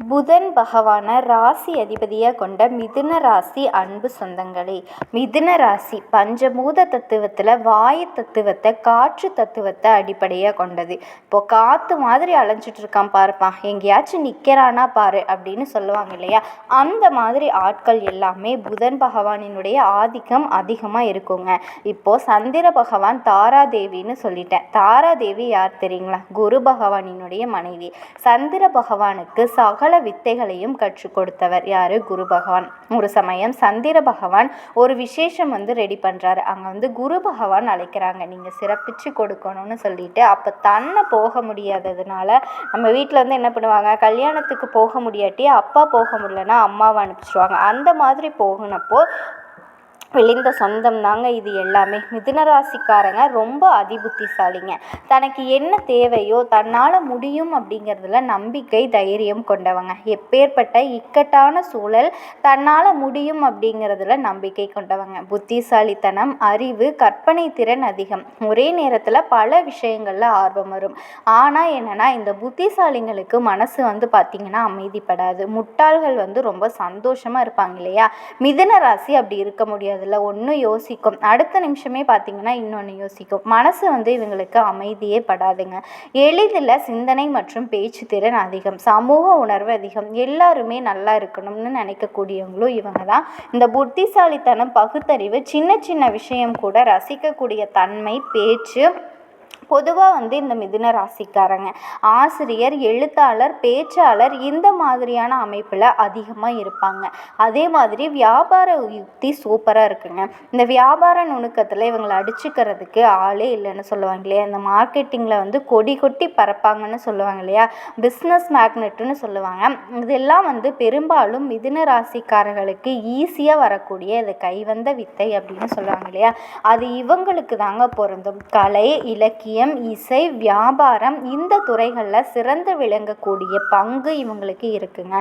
புதன் பகவானை ராசி அதிபதியாக கொண்ட மிதுன ராசி அன்பு சொந்தங்களே. மிதுன ராசி பஞ்சபூத தத்துவத்தில் வாயு தத்துவத்தை காற்று தத்துவத்தை அடிப்படையாக கொண்டது. இப்போ காற்று மாதிரி அலைஞ்சிட்டு இருக்கான் பாருப்பா. எங்கேயாச்சும் நிற்கிறானா பாரு அப்படின்னு சொல்லுவாங்க இல்லையா? அந்த மாதிரி ஆட்கள் எல்லாமே புதன் பகவானினுடைய ஆதிக்கம் அதிகமாக இருக்குங்க. இப்போது சந்திர பகவான் தாராதேவின்னு சொல்லிட்டேன். தாராதேவி யார் தெரியுங்களா? குரு பகவானினுடைய மனைவி. சந்திர பகவானுக்கு சகல வித்தைகளையும் கற்றுக் கொடுத்தவர் யாரு? குரு பகவான். ஒரு சமயம் சந்திர பகவான் ஒரு விசேஷம் வந்து ரெடி பண்ணுறாரு அங்கே வந்து குரு பகவான் அழைக்கிறாங்க. நீங்கள் சிறப்பிச்சு கொடுக்கணும்னு சொல்லிட்டு அப்போ தன்னை போக முடியாததுனால நம்ம வீட்டில் வந்து என்ன பண்ணுவாங்க? கல்யாணத்துக்கு போக முடியாட்டி அப்பா போக முடியலன்னா அம்மாவை அனுப்பிச்சிடுவாங்க அந்த மாதிரி போகினப்போ விளைந்த சொந்தம் தாங்க இது எல்லாமே. மிதுனராசிக்காரங்க ரொம்ப அதிபுத்திசாலிங்க. தனக்கு என்ன தேவையோ தன்னால் முடியும் அப்படிங்கிறதுல நம்பிக்கை தைரியம் கொண்டவங்க. எப்பேற்பட்ட இக்கட்டான சூழல் தன்னால் முடியும் அப்படிங்கிறதுல நம்பிக்கை கொண்டவங்க. புத்திசாலித்தனம் அறிவு கற்பனை திறன் அதிகம். ஒரே நேரத்தில் பல விஷயங்களில் ஆர்வம் வரும். ஆனால் என்னென்னா இந்த புத்திசாலிங்களுக்கு மனசு வந்து பார்த்திங்கன்னா அமைதிப்படாது. முட்டாள்கள் வந்து ரொம்ப சந்தோஷமாக இருப்பாங்க இல்லையா? மிதுன ராசி அப்படி இருக்க முடியாது. அதில் ஒன்று யோசிக்கும். அடுத்த நிமிஷமே பார்த்திங்கன்னா இன்னொன்று யோசிக்கும். மனசு வந்து இவங்களுக்கு அமைதியே படாதுங்க. எளிதில் சிந்தனை மற்றும் பேச்சு திறன் அதிகம். சமூக உணர்வு அதிகம். எல்லாருமே நல்லா இருக்கணும்னு நினைக்கக்கூடியவங்களும் இவங்க தான். இந்த புத்திசாலித்தனம் பகுத்தறிவு சின்ன சின்ன விஷயம் கூட ரசிக்கக்கூடிய தன்மை பேச்சு பொதுவாக வந்து இந்த மிதுன ராசிக்காரங்க. ஆசிரியர் எழுத்தாளர் பேச்சாளர் இந்த மாதிரியான அமைப்பில் அதிகமாக இருப்பாங்க. அதே மாதிரி வியாபார யுக்தி சூப்பராக இருக்குங்க. இந்த வியாபார நுணுக்கத்தில் இவங்களை அடிச்சுக்கிறதுக்கு ஆளே இல்லைன்னு சொல்லுவாங்க இல்லையா? இந்த மார்க்கெட்டிங்கில் வந்து கொடி கொட்டி பறப்பாங்கன்னு சொல்லுவாங்க இல்லையா? பிஸ்னஸ் மேக்னெட்டுன்னு சொல்லுவாங்க. இதெல்லாம் வந்து பெரும்பாலும் மிதுன ராசிக்காரர்களுக்கு ஈஸியாக வரக்கூடிய இது கைவந்த வித்தை அப்படின்னு சொல்லுவாங்க இல்லையா? அது இவங்களுக்கு தாங்க பொருந்தும். கலை இலக்கியம் இலக்கியம் இசை வியாபாரம் இந்த துறைகளில் சிறந்து விளங்கக்கூடிய பங்கு இவங்களுக்கு இருக்குங்க.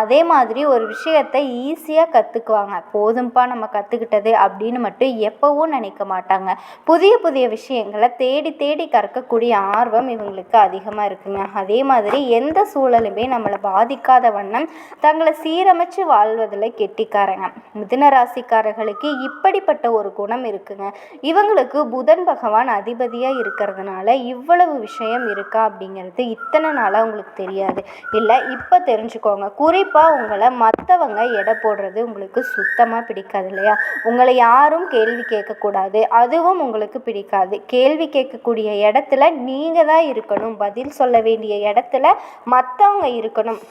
அதே மாதிரி ஒரு விஷயத்தை ஈஸியாக கற்றுக்குவாங்க போதும்பா நம்ம கற்றுக்கிட்டது அப்படின்னு மட்டும் எப்போவும் நினைக்க மாட்டாங்க. புதிய புதிய விஷயங்களை தேடி தேடி கற்கக்கூடிய ஆர்வம் இவங்களுக்கு அதிகமாக இருக்குங்க. அதே மாதிரி எந்த சூழலுமே நம்மளை பாதிக்காத வண்ணம் தங்களை சீரமைச்சு வாழ்வதில் கெட்டிக்காரங்க. மிதுன ராசிக்காரர்களுக்கு இப்படிப்பட்ட ஒரு குணம் இருக்குங்க. இவங்களுக்கு புதன் பகவான் அதிபதியாக இருக்கிறது இருக்கிறதுனால இவ்வளவு விஷயம் இருக்கா அப்படிங்கிறது இத்தனை நாளாக உங்களுக்கு தெரியாது. இல்லை இப்போ தெரிஞ்சுக்கோங்க. குறிப்பாக உங்களை மற்றவங்க எடை போடுறது உங்களுக்கு சுத்தமாக பிடிக்காது இல்லையா? உங்களை யாரும் கேள்வி கேட்கக்கூடாது. அதுவும் உங்களுக்கு பிடிக்காது. கேள்வி கேட்கக்கூடிய இடத்துல நீங்கள் தான் இருக்கணும். பதில் சொல்ல வேண்டிய இடத்துல மற்றவங்க இருக்கணும்.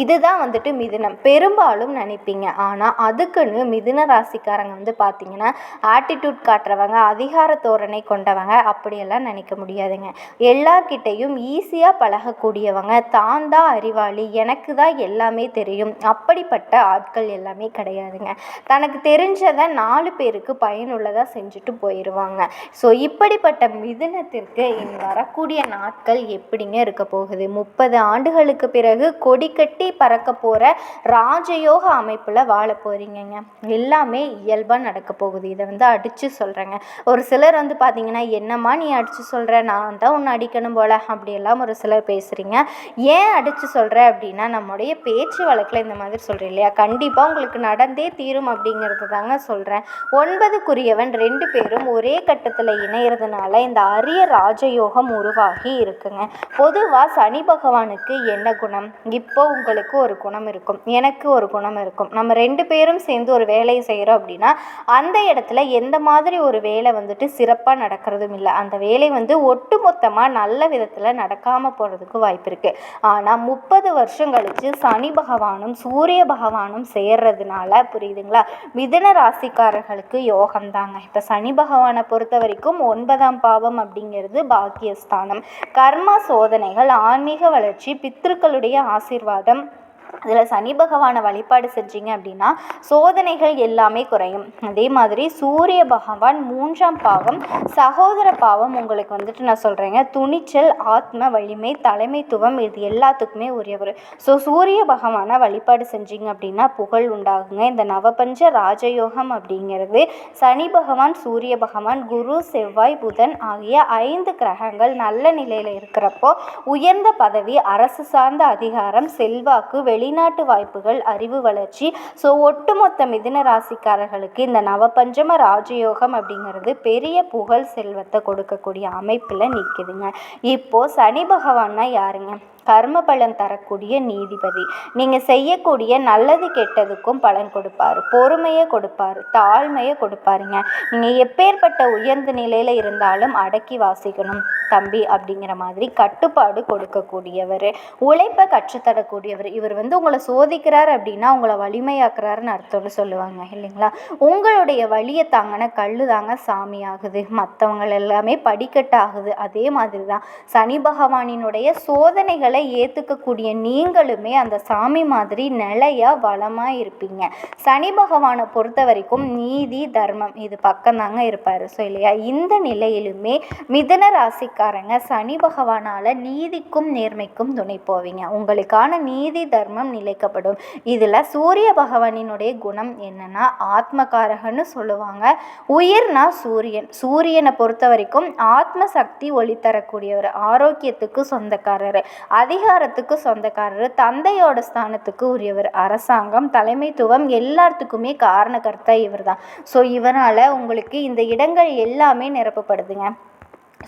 இதுதான் வந்துட்டு மிதுனம். பெரும்பாலும் நினைப்பீங்க. ஆனால் அதுக்குன்னு மிதுன ராசிக்காரங்க வந்து பார்த்தீங்கன்னா ஆட்டிடியூட் காட்டுறவங்க அதிகார தோரணை கொண்டவங்க அப்படியெல்லாம் நினைக்க முடியாதுங்க. எல்லார்கிட்டையும் ஈஸியாக பழகக்கூடியவங்க தான் தான் அறிவாளி எனக்கு தான் எல்லாமே தெரியும். அப்படிப்பட்ட ஆட்கள் எல்லாமே கிடையாதுங்க. தனக்கு தெரிஞ்சதை நாலு பேருக்கு பயனுள்ளதாக செஞ்சுட்டு போயிடுவாங்க ஸோ இப்படிப்பட்ட மிதுனத்திற்கு இனி வரக்கூடிய நாட்கள் எப்படிங்க இருக்க போகுது? முப்பது ஆண்டுகளுக்கு பிறகு கொடி கட்டி கொட்டி பறக்க போகிற ராஜயோக அமைப்பில் வாழ போகிறீங்கங்க எல்லாமே இயல்பாக நடக்க போகுது. இதை வந்து அடித்து சொல்கிறேங்க ஒரு சிலர் வந்து பார்த்தீங்கன்னா என்னம்மா நீ அடித்து சொல்கிற நான் தான் ஒன்று அடிக்கணும் போல். அப்படியெல்லாம் ஒரு சிலர் பேசுகிறீங்க ஏன் அடித்து சொல்கிற அப்படின்னா நம்முடைய பேச்சு வழக்கில் இந்த மாதிரி சொல்கிறேன் இல்லையா? கண்டிப்பாக உங்களுக்கு நடந்தே தீரும் அப்படிங்கிறது தாங்க சொல்கிறேன் ஒன்பதுக்குரியவன் ரெண்டு பேரும் ஒரே கட்டத்தில் இணையிறதுனால இந்த அரிய ராஜயோகம் உருவாகி இருக்குங்க. பொதுவாக சனி பகவானுக்கு என்ன குணம்? இப்போ உங்கள் உங்களுக்கு ஒரு குணம் இருக்கும். எனக்கு ஒரு குணம் இருக்கும். நம்ம ரெண்டு பேரும் சேர்ந்து ஒரு வேலையை செய்கிறோம் அப்படின்னா அந்த இடத்துல எந்த மாதிரி ஒரு வேலை வந்துட்டு சிறப்பாக நடக்கிறதும் இல்லை. அந்த வேலை வந்து ஒட்டுமொத்தமாக நல்ல விதத்தில் நடக்காமல் போகிறதுக்கு வாய்ப்பு இருக்குது ஆனால் முப்பது வருஷம் கழித்து சனி பகவானும் சூரிய பகவானும் சேர்றதுனால புரியுதுங்களா? மிதன ராசிக்காரர்களுக்கு யோகம் தாங்க. இப்போ சனி பகவானை பொறுத்த வரைக்கும் ஒன்பதாம் பாவம் அப்படிங்கிறது பாக்கியஸ்தானம். கர்ம சோதனைகள் ஆன்மீக வளர்ச்சி பித்திருக்களுடைய ஆசீர்வாதம் அதில் சனி பகவானை வழிபாடு செஞ்சீங்க அப்படின்னா சோதனைகள் எல்லாமே குறையும். அதே மாதிரி சூரிய பகவான் மூன்றாம் பாவம் சகோதர பாவம் உங்களுக்கு வந்துட்டு நான் சொல்கிறேங்க துணிச்சல் ஆத்ம வலிமை தலைமைத்துவம் இது எல்லாத்துக்குமே உரியவர் ஸோ சூரிய பகவானை வழிபாடு செஞ்சீங்க அப்படின்னா புகழ் உண்டாகுங்க. இந்த நவபஞ்ச ராஜயோகம் அப்படிங்கிறது சனி பகவான் சூரிய பகவான் குரு செவ்வாய் புதன் ஆகிய ஐந்து கிரகங்கள் நல்ல நிலையில் இருக்கிறப்போ உயர்ந்த பதவி அரசு சார்ந்த அதிகாரம் செல்வாக்கு வெளி வெளிநாட்டு வாய்ப்புகள் அறிவு வளர்ச்சி. ஸோ ஒட்டுமொத்த மிதுன ராசிக்காரர்களுக்கு இந்த நவபஞ்சம ராஜயோகம் அப்படிங்கிறது பெரிய புகழ் செல்வத்தை கொடுக்கக்கூடிய அமைப்பில் நிற்கிதுங்க இப்போது சனி பகவான்னா யாருங்க? கர்ம பலன் தரக்கூடிய நீதிபதி. நீங்கள் செய்யக்கூடிய நல்லது கெட்டதுக்கும் பலன் கொடுப்பார். பொறுமையை கொடுப்பார். தாழ்மையை கொடுப்பாருங்க. நீங்கள் எப்பேற்பட்ட உயர்ந்த நிலையில் இருந்தாலும் அடக்கி வாசிக்கணும். தம்பி அப்படிங்கிற மாதிரி கட்டுப்பாடு கொடுக்கக்கூடியவர். உழைப்பை கற்றுத்தரக்கூடியவர். இவர் வந்து உங்களை சோதிக்கிறார் அப்படின்னா உங்களை வலிமையாக்குறாருன்னு அர்த்தம்னு சொல்லுவாங்க. இல்லைங்களா? உங்களுடைய வழியை தாங்கின கல் தாங்க சாமி ஆகுது. மற்றவங்க எல்லாமே படிக்கட்டாகுது. அதே மாதிரி தான் சனி பகவானினுடைய சோதனைகள் விஷயங்களை ஏற்றுக்கக்கூடிய நீங்களுமே அந்த சாமி மாதிரி நிலையாக வளமாக இருப்பீங்க. சனி பகவானை பொறுத்த வரைக்கும் நீதி தர்மம் இது பக்கம்தாங்க இருப்பார். ஸோ இல்லையா? இந்த நிலையிலுமே மிதன ராசிக்காரங்க சனி பகவானால் நீதிக்கும் நேர்மைக்கும் துணை போவீங்க. உங்களுக்கான நீதி தர்மம் நிலைக்கப்படும். இதில் சூரிய பகவானினுடைய குணம் என்னன்னா ஆத்மகாரகன்னு சொல்லுவாங்க. உயிர்னா சூரியன். சூரியனை பொறுத்த வரைக்கும் ஆத்ம சக்தி ஒளி தரக்கூடியவர் ஆரோக்கியத்துக்கு சொந்தக்காரர். அதிகாரத்துக்கு சொந்தக்காரர் தந்தையோட ஸ்தானத்துக்கு உரியவர் அரசாங்கம் தலைமைத்துவம் எல்லாத்துக்குமே காரணக்கர்த்தா இவர் தான் ஸோ இவரால் உங்களுக்கு இந்த இடங்கள் எல்லாமே நிரப்பப்படுதுங்க.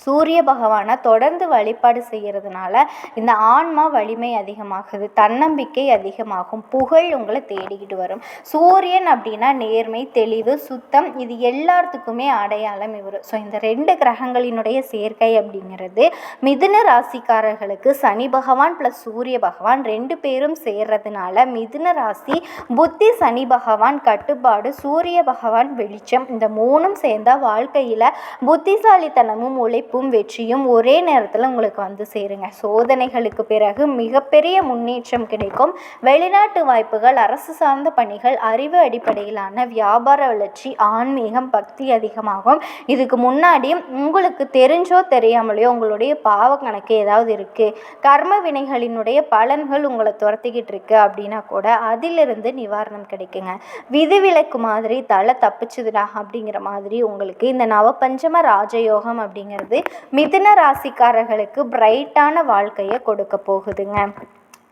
சூரிய பகவானை தொடர்ந்து வழிபாடு செய்கிறதுனால இந்த ஆன்மா வலிமை அதிகமாகுது தன்னம்பிக்கை அதிகமாகும் புகழ் உங்களை தேடிக்கிட்டு வரும். சூரியன் அப்படின்னா நேர்மை தெளிவு சுத்தம் இது எல்லாத்துக்குமே அடையாளம் இவர். ஸோ இந்த ரெண்டு கிரகங்களினுடைய சேர்க்கை அப்படிங்கிறது மிதுன ராசிக்காரர்களுக்கு சனி பகவான் ப்ளஸ் சூரிய பகவான் ரெண்டு பேரும் சேர்றதுனால மிதுன ராசி புத்தி சனி பகவான் கட்டுப்பாடு சூரிய பகவான் வெளிச்சம் இந்த மூணும் சேர்ந்தால் வாழ்க்கையில் புத்திசாலித்தனமும் உழை உழைப்பும் வெற்றியும் ஒரே நேரத்தில் உங்களுக்கு வந்து சேருங்க. சோதனைகளுக்கு பிறகு மிகப்பெரிய முன்னேற்றம் கிடைக்கும். வெளிநாட்டு வாய்ப்புகள் அரசு சார்ந்த பணிகள் அறிவு அடிப்படையிலான வியாபார வளர்ச்சி ஆன்மீகம் பக்தி அதிகமாகும். இதுக்கு முன்னாடி உங்களுக்கு தெரிஞ்சோ தெரியாமலையோ உங்களுடைய பாவ கணக்கு ஏதாவது இருக்குது கர்ம வினைகளினுடைய பலன்கள் உங்களை துரத்திக்கிட்டு இருக்கு அப்படின்னா கூட அதிலிருந்து நிவாரணம் கிடைக்குங்க. விதிவிலக்கு மாதிரி தலை தப்பிச்சுதுடா அப்படிங்கிற மாதிரி உங்களுக்கு இந்த நவபஞ்சம ராஜயோகம் அப்படிங்கிறது மிதுன ராசிக்காரர்களுக்கு பிரைட்டான வாழ்க்கையை கொடுக்க போகுதுங்க.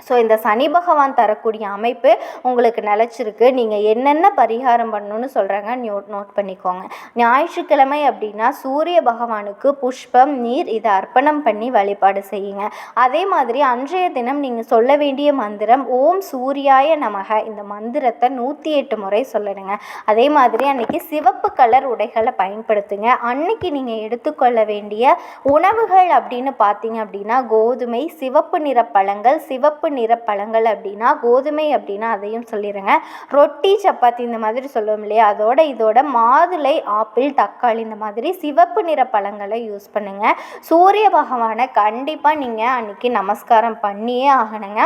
ஸோ இந்த சனி பகவான் தரக்கூடிய அமைப்பு உங்களுக்கு நிலச்சிருக்கு. நீங்கள் என்னென்ன பரிகாரம் பண்ணணும்னு சொல்கிறாங்க நோட் நோட் பண்ணிக்கோங்க. ஞாயிற்றுக்கிழமை அப்படின்னா சூரிய பகவானுக்கு புஷ்பம் நீர் இதை அர்ப்பணம் பண்ணி வழிபாடு செய்யுங்க. அதே மாதிரி அன்றைய தினம் நீங்கள் சொல்ல வேண்டிய மந்திரம் ஓம் சூர்யாய நமக. இந்த மந்திரத்தை நூற்றி எட்டு முறை சொல்லணுங்க. அதே மாதிரி அன்னைக்கு சிவப்பு கலர் உடைகளை பயன்படுத்துங்க. அன்னைக்கு நீங்கள் எடுத்துக்கொள்ள வேண்டிய உணவுகள் அப்படின்னு பார்த்தீங்க அப்படின்னா கோதுமை சிவப்பு நிற பழங்கள் சிவப்பு நிற பழங்கள் அப்படின்னா கோதுமை அப்படின்னா அதையும் சொல்லிடுங்க ரொட்டி சப்பாத்தி இந்த மாதிரி சொல்லுவோம் இல்லையா? அதோட இதோட மாதுளை ஆப்பிள் தக்காளி இந்த மாதிரி சிவப்பு நிற பழங்களை யூஸ் பண்ணுங்கள் சூரிய பகவானை கண்டிப்பாக நீங்கள் அன்றைக்கி நமஸ்காரம் பண்ணியே ஆகணுங்க.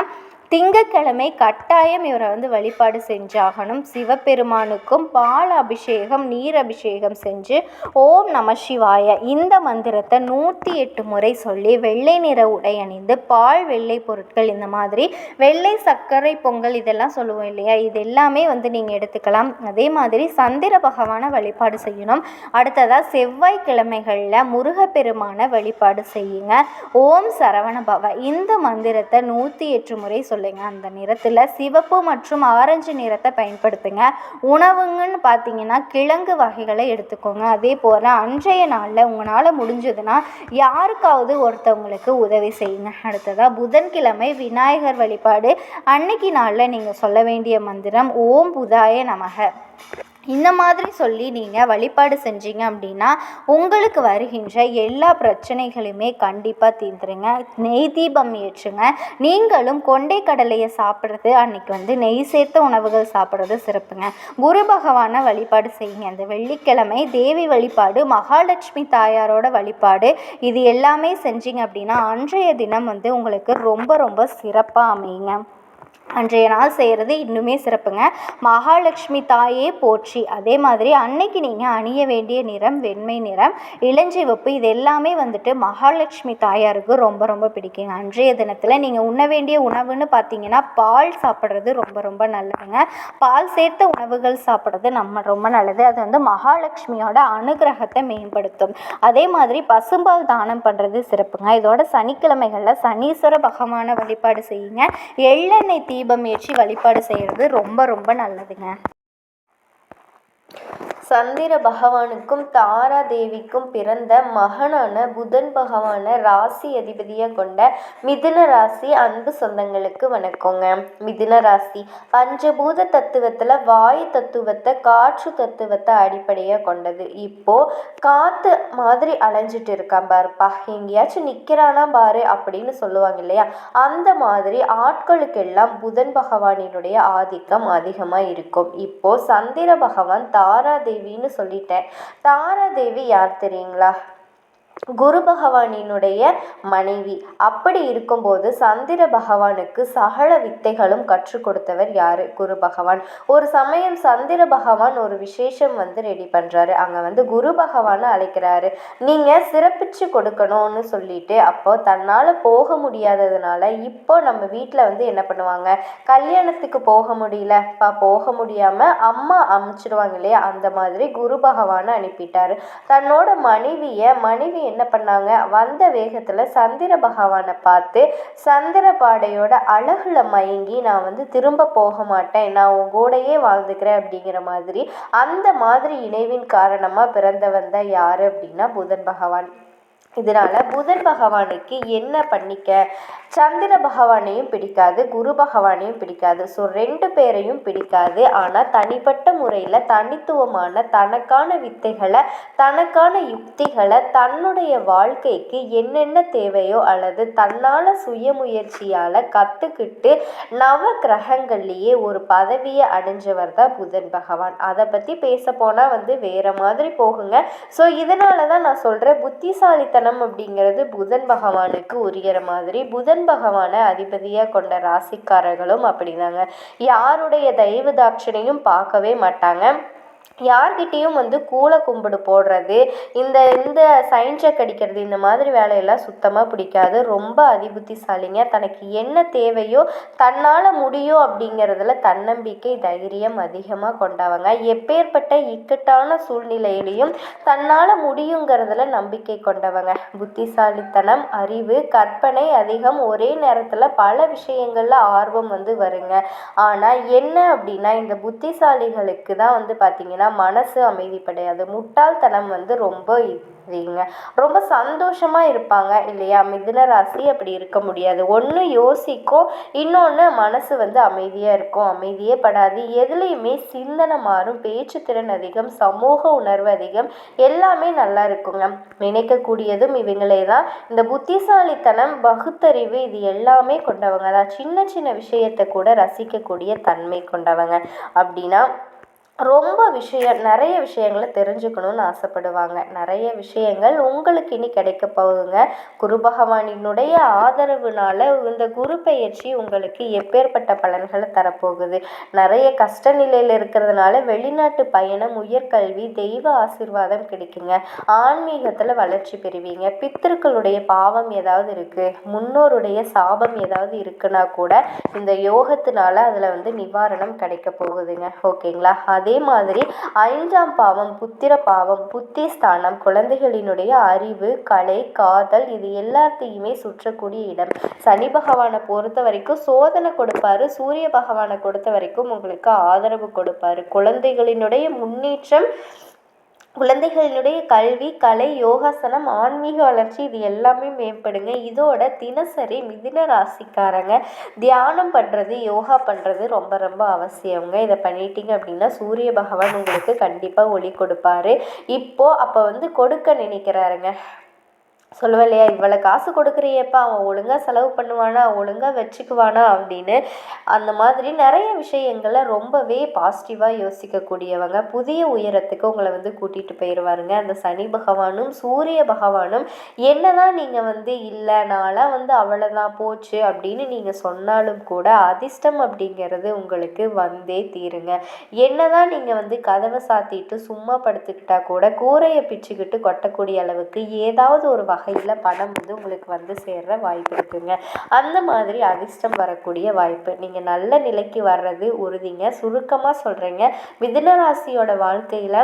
திங்கக்கிழமை கட்டாயம் இவரை வந்து வழிபாடு செஞ்சாகணும். சிவபெருமானுக்கும் பால் அபிஷேகம் நீர் அபிஷேகம் செஞ்சு ஓம் நம சிவாய. இந்த மந்திரத்தை நூற்றி எட்டு முறை சொல்லி வெள்ளை நிற உடை அணிந்து பால் வெள்ளை பொருட்கள் இந்த மாதிரி வெள்ளை சர்க்கரை பொங்கல் இதெல்லாம் சொல்லுவோம் இல்லையா? இது எல்லாமே வந்து நீங்கள் எடுத்துக்கலாம். அதே மாதிரி சந்திர பகவானை வழிபாடு செய்யணும். அடுத்ததாக செவ்வாய்க்கிழமைகளில் முருகப்பெருமான வழிபாடு செய்யுங்க. ஓம் சரவண பவ. இந்த மந்திரத்தை நூற்றி எட்டு முறை சொல்லுங்க. அந்த நிறத்தில் சிவப்பு மற்றும் ஆரஞ்சு நிறத்தை பயன்படுத்துங்க. உணவுங்கன்னு பார்த்தீங்கன்னா கிழங்கு வகைகளை எடுத்துக்கோங்க. அதே போல் அன்றைய நாளில் உங்களால் முடிஞ்சதுன்னா யாருக்காவது ஒருத்தவங்களுக்கு உதவி செய்யுங்க. அடுத்ததாக புதன்கிழமை விநாயகர் வழிபாடு. அன்னைக்கு நாளில் நீங்கள் சொல்ல வேண்டிய மந்திரம் ஓம் புதாய நமக. இந்த மாதிரி சொல்லி நீங்கள் வழிபாடு செஞ்சீங்க அப்படின்னா உங்களுக்கு வருகின்ற எல்லா பிரச்சனைகளுமே கண்டிப்பாக தீர்ந்துருங்க நெய் தீபம் ஏற்றுங்க. நீங்களும் கொண்டை கடலையை சாப்பிட்றது அன்றைக்கி வந்து நெய் சேர்த்த உணவுகள் சாப்பிட்றது சிறப்புங்க. குரு பகவானை வழிபாடு செய்யுங்க. அந்த வெள்ளிக்கிழமை தேவி வழிபாடு மகாலட்சுமி தாயாரோட வழிபாடு இது எல்லாமே செஞ்சீங்க அப்படின்னா அன்றைய தினம் வந்து உங்களுக்கு ரொம்ப ரொம்ப சிறப்பாக அமையுங்க. அன்றைய நாள் செய்கிறது இன்னுமே சிறப்புங்க. மகாலட்சுமி தாயே போற்றி. அதே மாதிரி அன்னைக்கு நீங்கள் அணிய வேண்டிய நிறம் வெண்மை நிறம் இளஞ்சிவப்பு இது எல்லாமே வந்துட்டு மகாலட்சுமி தாயாருக்கு ரொம்ப ரொம்ப பிடிக்குங்க. அன்றைய தினத்தில் நீங்கள் உண்ண வேண்டிய உணவுன்னு பார்த்தீங்கன்னா பால் சாப்பிட்றது ரொம்ப ரொம்ப நல்லதுங்க. பால் சேர்த்த உணவுகள் சாப்பிட்றது நம்ம ரொம்ப நல்லது. அது வந்து மகாலட்சுமியோட அனுகிரகத்தை மேம்படுத்தும். அதே மாதிரி பசும்பால் தானம் பண்ணுறது சிறப்புங்க. இதோட சனிக்கிழமைகளில் சனீஸ்வர பகவானை வழிபாடு செய்யுங்க. எள்ளெண்ணெய் தீபம் ஏற்றி வழிபாடு செய்கிறது ரொம்ப ரொம்ப நல்லதுங்க. சந்திர பகவானுக்கும் தாரா தேவிக்கும் பிறந்த மகனான புதன் பகவானை ராசி அதிபதியாக கொண்ட மிதுன ராசி அன்பு சொந்தங்களுக்கு வணக்கங்க. மிதுன ராசி பஞ்சபூத தத்துவத்தில் வாயு தத்துவத்தை காற்று தத்துவத்தை அடிப்படையாக கொண்டது. இப்போ காற்று மாதிரி அலைஞ்சிட்டு இருக்கான் பாருப்பா. எங்கேயாச்சும் நிற்கிறானா பாரு அப்படின்னு சொல்லுவாங்க இல்லையா? அந்த மாதிரி ஆட்களுக்கெல்லாம் புதன் பகவானினுடைய ஆதிக்கம் அதிகமாக இருக்கும். இப்போ சந்திர பகவான் தாரா தேவின்னு சொல்லிட்டேன். தாராதேவி யார் தெரியுங்களா? குரு பகவானினுடைய மனைவி. அப்படி இருக்கும்போது சந்திர பகவானுக்கு சகல வித்தைகளும் கற்றுக் கொடுத்தவர் யாரு? குரு பகவான். ஒரு சமயம் சந்திர பகவான் ஒரு விசேஷம் வந்து ரெடி பண்றாரு. அங்க வந்து குரு பகவானை அழைக்கிறாரு. நீங்க சிறப்பிச்சு கொடுக்கணும்னு சொல்லிட்டு அப்போ தன்னால போக முடியாததுனால இப்போ நம்ம வீட்டில் வந்து என்ன பண்ணுவாங்க? கல்யாணத்துக்கு போக முடியல. போக முடியாம அம்மா அமைச்சிடுவாங்க இல்லையா? அந்த மாதிரி குரு பகவானை அனுப்பிட்டாரு. தன்னோட மனைவிய மனைவி என்ன பண்ணாங்க? வந்த வேகத்தில் சந்திர பகவானை பார்த்து சந்திரபாடையோட அழகுல மயங்கி நான் வந்து திரும்ப போக மாட்டேன். நான் உன் கூடையே வாழ்ந்துக்கிறேன். அப்படிங்கிற மாதிரி அந்த மாதிரி இணைவின் காரணமாக பிறந்தவன் தான் யார் அப்படின்னா புதன் பகவான். இதனால் புதன் பகவானுக்கு என்ன பண்ணிக்க? சந்திர பகவானையும் பிடிக்காது குரு பகவானையும் பிடிக்காது. ஸோ ரெண்டு பேரையும் பிடிக்காது. ஆனால் தனிப்பட்ட முறையில் தனித்துவமான தனக்கான வித்தைகளை தனக்கான யுக்திகளை தன்னுடைய வாழ்க்கைக்கு என்னென்ன தேவையோ அல்லது தன்னால் சுயமுயற்சியால் கற்றுக்கிட்டு நவ கிரகங்கள்லேயே ஒரு பதவியை அடைஞ்சவர் தான் புதன் பகவான். அதை பற்றி பேச போனால் வந்து வேறு மாதிரி போகுங்க. ஸோ இதனால தான் நான் சொல்கிறேன் புத்திசாலித்தனம் அப்படிங்கிறது புதன் பகவானுக்கு உரியற மாதிரி. புதன் பகவானை அதிபதியாக கொண்ட ராசிக்காரர்களும் அப்படிதாங்க. யாருடைய தெய்வ தாட்சணையும் பார்க்கவே மாட்டாங்க. யார்கிட்டேயும் வந்து கூலை கும்பிடு போடுறது இந்த இந்த சயின்ஸக் அடிக்கிறது இந்த மாதிரி வேலையெல்லாம் சுத்தமாக பிடிக்காது. ரொம்ப அதிபுத்திசாலிங்க. தனக்கு என்ன தேவையோ தன்னால் முடியும் அப்படிங்கிறதுல தன்னம்பிக்கை தைரியம் அதிகமாக கொண்டவங்க. எப்பேற்பட்ட இக்கட்டான சூழ்நிலையிலையும் தன்னால் முடியுங்கிறதுல நம்பிக்கை கொண்டவங்க. புத்திசாலித்தனம் அறிவு கற்பனை அதிகம் ஒரே நேரத்தில் பல விஷயங்களில் ஆர்வம் வந்து வருங்க. ஆனால் என்ன அப்படின்னா இந்த புத்திசாலிகளுக்கு தான் வந்து பார்த்திங்கன்னா பார்த்தீங்கன்னா மனசு அமைதிப்படையாது முட்டாள்தனம் வந்து ரொம்ப இதுங்க. ரொம்ப சந்தோஷமாக இருப்பாங்க இல்லையா? மிதுன ராசி அப்படி இருக்க முடியாது. ஒன்று யோசிக்கும் இன்னொன்று மனசு வந்து அமைதியாக இருக்கும். அமைதியே படாது. எதுலேயுமே சிந்தனை மாறும். பேச்சு திறன் அதிகம். சமூக உணர்வு அதிகம். எல்லாமே நல்லா இருக்குங்க. நினைக்கக்கூடியதும் இவங்களே தான். இந்த புத்திசாலித்தனம் பகுத்தறிவு இது எல்லாமே கொண்டவங்க தான். சின்ன சின்ன விஷயத்தை கூட ரசிக்கக்கூடிய தன்மை கொண்டவங்க. அப்படின்னா ரொம்ப விஷயம் நிறைய விஷயங்களை தெரிஞ்சுக்கணுன்னு ஆசைப்படுவாங்க. நிறைய விஷயங்கள் உங்களுக்கு இனி கிடைக்க போகுதுங்க. குரு பகவானினுடைய ஆதரவுனால இந்த குரு பயிற்சி உங்களுக்கு எப்பேற்பட்ட பலன்களை தரப்போகுது. நிறைய கஷ்ட நிலையில் இருக்கிறதுனால வெளிநாட்டு பயணம் உயர்கல்வி தெய்வ ஆசிர்வாதம் கிடைக்குங்க. ஆன்மீகத்தில் வளர்ச்சி பெறுவீங்க. பித்திருக்களுடைய பாவம் ஏதாவது இருக்குது முன்னோருடைய சாபம் ஏதாவது இருக்குன்னா கூட இந்த யோகத்தினால அதில் வந்து நிவாரணம் கிடைக்க போகுதுங்க. ஓகேங்களா? அது அதே மாதிரி ஐந்தாம் பாவம் புத்திர பாவம் புத்திஸ்தானம் குழந்தைகளினுடைய அறிவு கலை காதல் இது எல்லாத்தையுமே சுற்றக்கூடிய இடம். சனி பகவானை பொறுத்த வரைக்கும் சோதனை கொடுப்பாரு. சூரிய பகவானை பொறுத்த வரைக்கும் உங்களுக்கு ஆதரவு கொடுப்பாரு. குழந்தைகளினுடைய முன்னேற்றம் குழந்தைகளினுடைய கல்வி கலை யோகாசனம் ஆன்மீக வளர்ச்சி இது எல்லாமே மேம்படுங்க. இதோட தினசரி மிதின ராசிக்காரங்க தியானம் பண்ணுறது யோகா பண்ணுறது ரொம்ப ரொம்ப அவசியங்க இதை பண்ணிட்டீங்க அப்படின்னா சூரிய பகவான் உங்களுக்கு கண்டிப்பாக ஒளி கொடுப்பாரு. இப்போது அப்போ வந்து கொடுக்க நினைக்கிறாருங்க. சொல்லுவேன் இல்லையா இவ்வளோ காசு கொடுக்குறியப்பா அவன் ஒழுங்காக செலவு பண்ணுவானா ஒழுங்காக வச்சுக்குவானா அப்படின்னு. அந்த மாதிரி நிறைய விஷயங்களை ரொம்பவே பாசிட்டிவாக யோசிக்கக்கூடியவங்க புதிய உயரத்துக்கு உங்களை வந்து கூட்டிகிட்டு போயிடுவாருங்க அந்த சனி பகவானும் சூரிய பகவானும் என்னதான் நீங்கள் வந்து இல்லை வந்து அவ்வளோதான் போச்சு அப்படின்னு நீங்கள் சொன்னாலும் கூட அதிர்ஷ்டம் அப்படிங்கிறது உங்களுக்கு வந்தே தீருங்க. என்னதான் நீங்கள் வந்து கதவை சாத்திட்டு சும்மா படுத்துக்கிட்டா கூட கூரையை பிச்சுக்கிட்டு கொட்டக்கூடிய அளவுக்கு ஏதாவது ஒரு வகை வகையில் பணம் வந்து உங்களுக்கு வந்து சேர்ற வாய்ப்பு இருக்குங்க. அந்த மாதிரி அதிர்ஷ்டம் வரக்கூடிய வாய்ப்பு. நீங்கள் நல்ல நிலைக்கு வர்றது உறுதிங்க. சுருக்கமாக சொல்கிறேங்க மிதுன ராசியோட வாழ்க்கையில்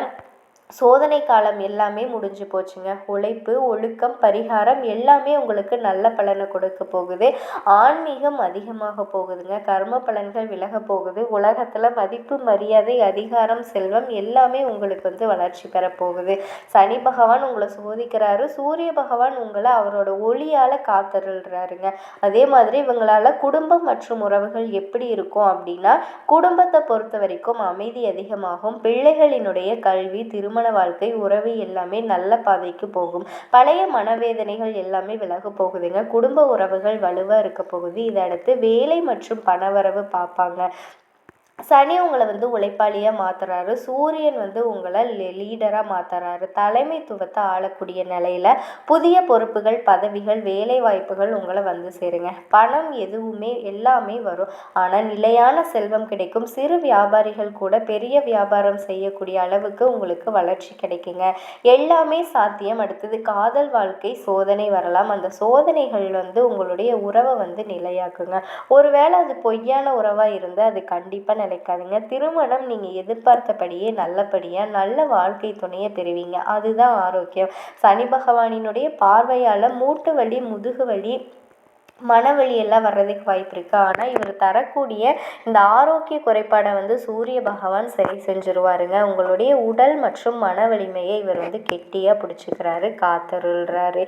சோதனை காலம் எல்லாமே முடிஞ்சு போச்சுங்க. உழைப்பு ஒழுக்கம் பரிகாரம் எல்லாமே உங்களுக்கு நல்ல பலனை கொடுக்க போகுது. ஆன்மீகம் அதிகமாக போகுதுங்க. கர்ம பலன்கள் விலக போகுது. உலகத்தில் மதிப்பு மரியாதை அதிகாரம் செல்வம் எல்லாமே உங்களுக்கு வந்து வளர்ச்சி பெற போகுது. சனி பகவான் உங்களை சோதிக்கிறாரு. சூரிய பகவான் உங்களை அவரோட ஒளியால் காத்தருள்றாருங்க. அதே மாதிரி இவங்களால் குடும்பம் மற்றும் உறவுகள் எப்படி இருக்கும் அப்படின்னா குடும்பத்தை பொறுத்த வரைக்கும் அமைதி அதிகமாகும். பிள்ளைகளினுடைய கல்வி திருமணம் திருமண வாழ்க்கை உறவு எல்லாமே நல்ல பாதைக்கு போகும். பழைய மனவேதனைகள் எல்லாமே விலக போகுதுங்க. குடும்ப உறவுகள் வலுவாக இருக்க போகுது. இதை அடுத்து வேலை மற்றும் பணவரவு பார்ப்பாங்க. சனி உங்களை வந்து உழைப்பாளியாக மாற்றுறாரு சூரியன் வந்து உங்களை லீடராக மாற்றுறாரு தலைமைத்துவத்தை ஆளக்கூடிய நிலையில் புதிய பொறுப்புகள் பதவிகள் வேலை வாய்ப்புகள் உங்களை வந்து சேருங்க. பணம் எதுவுமே எல்லாமே வரும். ஆனால் நிலையான செல்வம் கிடைக்கும். சிறு வியாபாரிகள் கூட பெரிய வியாபாரம் செய்யக்கூடிய அளவுக்கு உங்களுக்கு வளர்ச்சி கிடைக்குங்க. எல்லாமே சாத்தியம். அடுத்தது காதல் வாழ்க்கை சோதனை வரலாம். அந்த சோதனைகள் வந்து உங்களுடைய உறவை வந்து நிலையாக்குங்க. ஒருவேளை அது பொய்யான உறவாக இருந்து அது கண்டிப்பாக நினைக்காதுங்க. திருமணம் நீங்கள் எதிர்பார்த்தபடியே நல்லபடியாக நல்ல வாழ்க்கை துணையை பெறுவீங்க. அதுதான் ஆரோக்கியம். சனி பகவானினுடைய பார்வையால் மூட்டு வலி முதுகு வலி மனவலியெல்லாம் வர்றதுக்கு வாய்ப்பு இருக்குது ஆனால் இவர் தரக்கூடிய இந்த ஆரோக்கிய குறைபாடை வந்து சூரிய பகவான் சரி செஞ்சுருவாருங்க. உங்களுடைய உடல் மற்றும் மன வலிமையை இவர் வந்து கெட்டியாக பிடிச்சிக்கிறாரு காத்தருள்றாரு.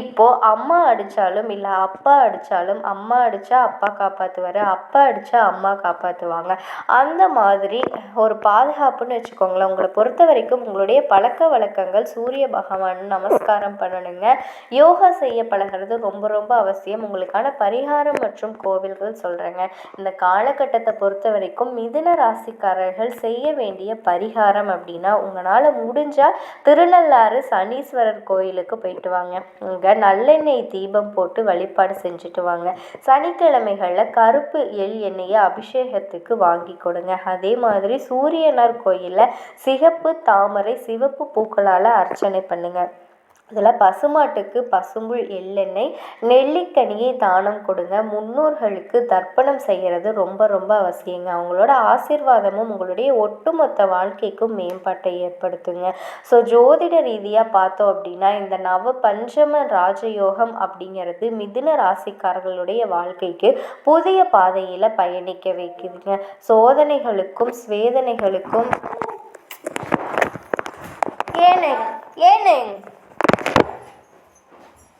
இப்போது அம்மா அடித்தாலும் இல்லை அப்பா அடித்தாலும் அம்மா அடித்தா அப்பா காப்பாற்றுவார் அப்பா அடித்தா அம்மா காப்பாற்றுவாங்க அந்த மாதிரி ஒரு பாதுகாப்புன்னு வச்சுக்கோங்களேன் உங்களை பொறுத்த வரைக்கும் உங்களுடைய பழக்க வழக்கங்கள் சூரிய பகவான் நமஸ்காரம் பண்ணணுங்க. யோகா செய்ய பழகிறது ரொம்ப ரொம்ப அவசியம். உங்களுக்கான பரிகாரம் மற்றும் கோவில்கள் சொல்கிறேங்க இந்த காலகட்டத்தை பொறுத்த வரைக்கும் மிதுன ராசிக்காரர்கள் செய்ய வேண்டிய பரிகாரம் அப்படின்னா உங்களால் முடிஞ்சால் திருநள்ளாறு சனீஸ்வரர் கோயிலுக்கு போயிட்டு வாங்க. இங்கே நல்லெண்ணெய் தீபம் போட்டு வழிபாடு செஞ்சுட்டு வாங்க. சனிக்கிழமைகளில் கருப்பு எள் எண்ணெயை அபிஷேகத்துக்கு வாங்கி கொடுங்க. அதே மாதிரி சூரியனார் கோயிலில் சிகப்பு தாமரை சிவப்பு பூக்களால் அர்ச்சனை பண்ணுங்கள் இதில் பசுமாட்டுக்கு பசும்புல் எள்ளெண்ணெய் நெல்லிக்கனியை தானம் கொடுங்க. முன்னோர்களுக்கு தர்ப்பணம் செய்கிறது ரொம்ப ரொம்ப அவசியங்க. அவங்களோட ஆசீர்வாதமும் உங்களுடைய ஒட்டுமொத்த வாழ்க்கைக்கும் மேம்பாட்டை ஏற்படுத்துங்க. ஸோ ஜோதிட ரீதியாக பார்த்தோம் அப்படின்னா இந்த நவ பஞ்சம ராஜயோகம் அப்படிங்கிறது மிதுன ராசிக்காரர்களுடைய வாழ்க்கைக்கு புதிய பாதையில் பயணிக்க வைக்குதுங்க. சோதனைகளுக்கும் ஸ்வேதனைகளுக்கும் ஏனே ஏனே அப்படியே பார்த்துக்க போட்டா போட்டால அது அது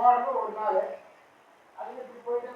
போனது ஒரு நாள். அது இப்படி போயிட்டு